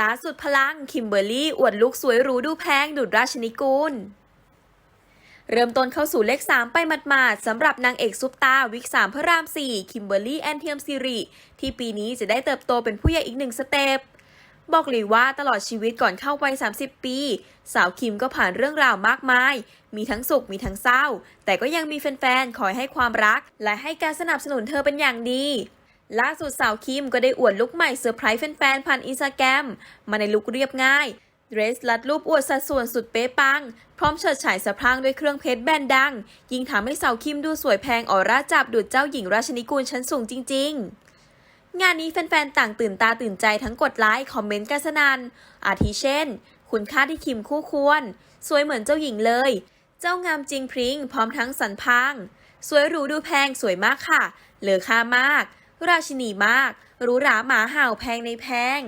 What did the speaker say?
ตาสุดพลัง คิมเบอร์รี่ อวดลุกสวยหรูดูแพงดุดราชนิกูล เริ่มต้นเข้าสู่เลข 3 ไปหมาดๆสำหรับนางเอกซุปตาวิกสามพระราม 4 คิมเบอร์รี่แอนเทียมซิริที่ปีนี้จะได้เติบโตเป็นผู้ใหญ่อีกหนึ่งสเต็ปบอกเลยว่าตลอดชีวิตก่อนเข้าวัย 30 ปี สาวคิมก็ผ่านเรื่องราวมากมาย มีทั้งสุขมีทั้งเศร้า แต่ก็ยังมีแฟนๆ คอยให้ความรัก และให้การสนับสนุนเธอเป็นอย่างดี ล่าสุดสาวคิมก็ได้อวดลุคใหม่เซอร์ไพรส์แฟนๆผ่านอินสตาแกรมมาในลุคเรียบง่ายเดรสลัดรูปอวดสัดส่วนสุดเป๊ะปัง พร้อมเฉิดฉายสะพรั่งด้วยเครื่องเพชรแบรนด์ดัง ยิ่งทำให้สาวคิมดูสวยแพงออร่าจับดุดเจ้าหญิงราชนิกูลชั้นสูงจริง ๆ งานนี้แฟนๆ ต่างตื่นตาตื่นใจทั้งกดไลค์คอมเมนต์กันสนันอาทิเช่น คุณค่าที่คิมคู่ควร สวยเหมือนเจ้าหญิงเลย เจ้างามจริงพริ้งพร้อมทั้งสันพัง สวยหรูดูแพงสวยมากค่ะ เหลือค่ามาก ราชินีมาก รู้หราหมาเห่าแพงในแพง